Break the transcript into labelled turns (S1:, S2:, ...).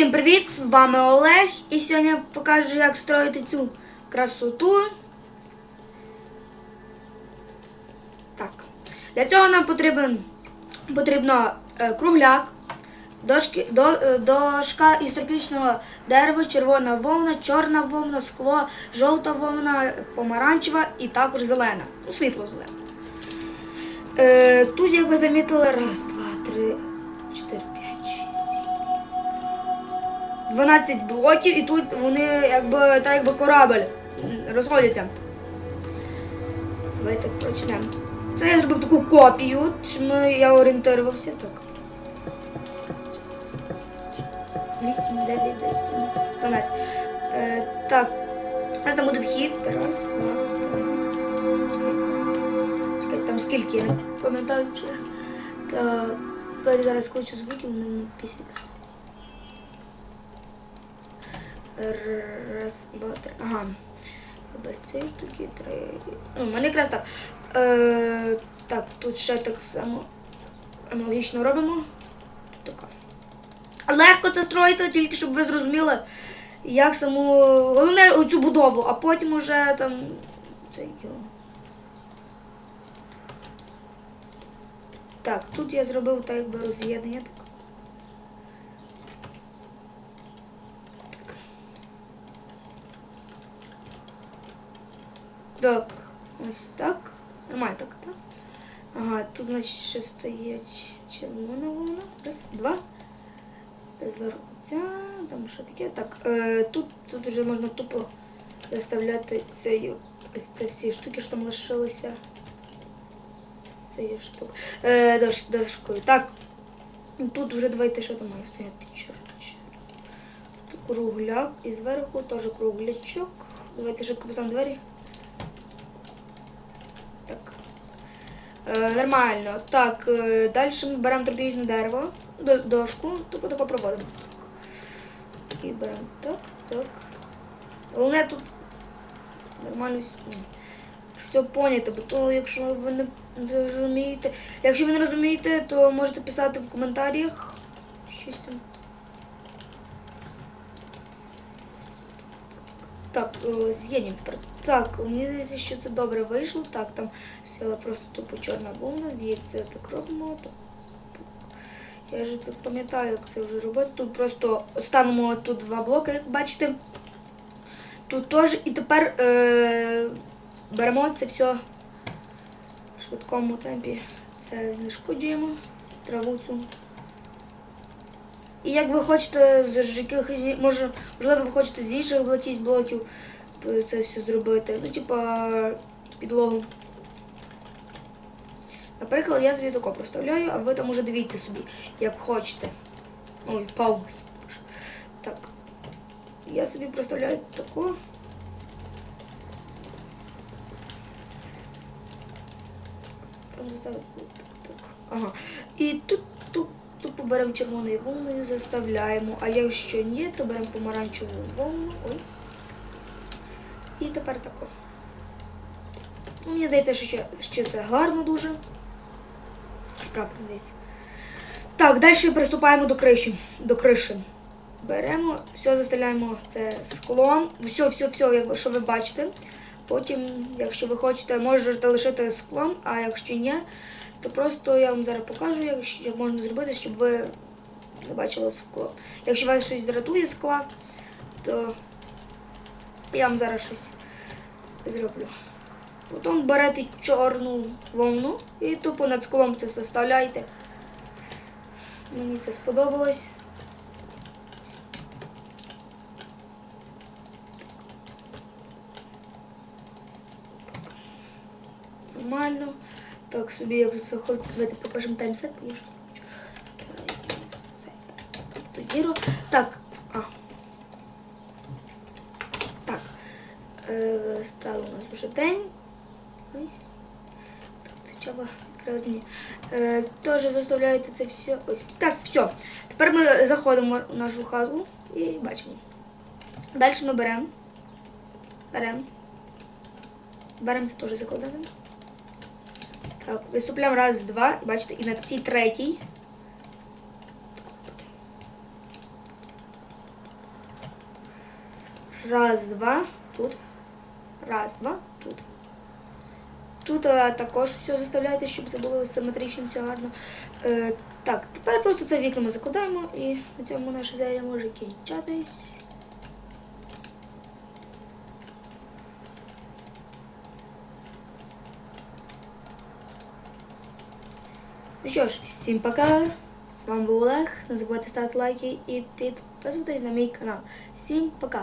S1: Всім привіт! З вами Олег і сьогодні я покажу, як строїти цю красоту. Так. Для цього нам потрібен потрібно е, кругляк, дошки, до, е, дошка із тропічного дерева, червона вовна, чорна вовна, скло, жовта вовна, помаранчева і також зелена. Ну, світло зелена. Е, тут, як ви замітили, раз, два, три, чотири. 12 блоків, і тут вони якби так якби корабель розходяться. Давайте почнемо. Це я зробив таку копію, щоб ми- я орієнтувався. Так. 8, 9, 10, 11, 12. Е, так. Нас там буде вхід. Раз, два, три. Чекайте. Чекайте, там скільки я не пам'ятаю. Так. Зараз хочу звуки, вони пісні. Раз, два, три. Ага. Без цієї штуки три. Ну, мене якраз так. Е, так, тут ще так само аналогічно робимо. Тут така. Легко це строїти, тільки щоб ви зрозуміли, як саму. Головне оцю будову, а потім уже там. Це йо. Так, тут я зробив так якби роз'єднання. Так. Ось так. Нормально так, так? Ага, тут, значить, ще стоять червона вона. Раз, два. Зверху там що таке. Так, е, тут, тут вже можна тупо заставляти ось це всі штуки, що там лишилися. Цієї штуки. Е, дош, дошкою. Так, тут вже давайте, що там має стояти. Чорт, чорт. Кругляк і зверху теж круглячок. Давайте швидко поставимо двері. Так. Е, нормально. Так, е, далі ми беремо тропічне дерево, дошку, тупо тако проводимо. Так. І беремо так, так. Головне тут нормально все поняти, бо то, якщо ви не розумієте, якщо ви не розумієте, то можете писати в коментарях. Щось там. Так, е, з'єднуємо тепер. Так, мені здається, що це добре вийшло. Так, там стояла просто тупо чорна вовна, здається, так робимо. Так, так. Я ж це пам'ятаю, як це вже робити. Тут просто ставимо тут два блоки, як бачите. Тут теж. І тепер е- беремо це все в швидкому темпі. Це знешкоджуємо траву цю. І як ви хочете з якихось, може, можливо, ви хочете з інших якісь блоків це все зробити. Ну, типа підлогу. Наприклад, я тако проставляю, а ви там уже дивіться собі, як хочете. Ой, пауза. Так. Я собі проставляю тако. Там заставити так, так. Ага. І тут, тут тупо беремо червоною вовною, заставляємо. А якщо ні, то беремо помаранчеву вовну. Ой. І тепер тако. Ну, мені здається, що, ще- це гарно дуже. Справді десь. Так, далі приступаємо до криші. До криші. Беремо, все застеляємо це склом. Все, все, все, що ви бачите. Потім, якщо ви хочете, можете лишити склом, а якщо ні, то просто я вам зараз покажу, як можна зробити, щоб ви не бачили скло. Якщо вас щось дратує скла, то я вам зараз щось зроблю. Потім берете чорну вовну і тупо над склом це заставляйте. Мені це сподобалось. Нормально. Так, собі, як заходите, давайте покажемо таймсет, бо я щось не хочу. Таймсет. Тобто зіро. Так. А. Так. Стало у нас вже день. Ой. Так, ти чого відкрила мені. Е, теж заставляєте це все. Ось. Так, все. Тепер ми заходимо в нашу хату і бачимо. Далі ми беремо. Беремо. Беремо це теж закладаємо. Так, виступляємо раз, два, бачите, і на цій третій Раз, два, тут. Раз, два, тут. Тут е, також все заставляєте, щоб це було симетрично, все гарно. Е, так, тепер просто це вікно ми закладаємо і на цьому наша серія може кінчатись. Ну що ж, всім пока. З вами був Олег. Не забувайте ставити лайки і підписуватись на мій канал. Всім пока!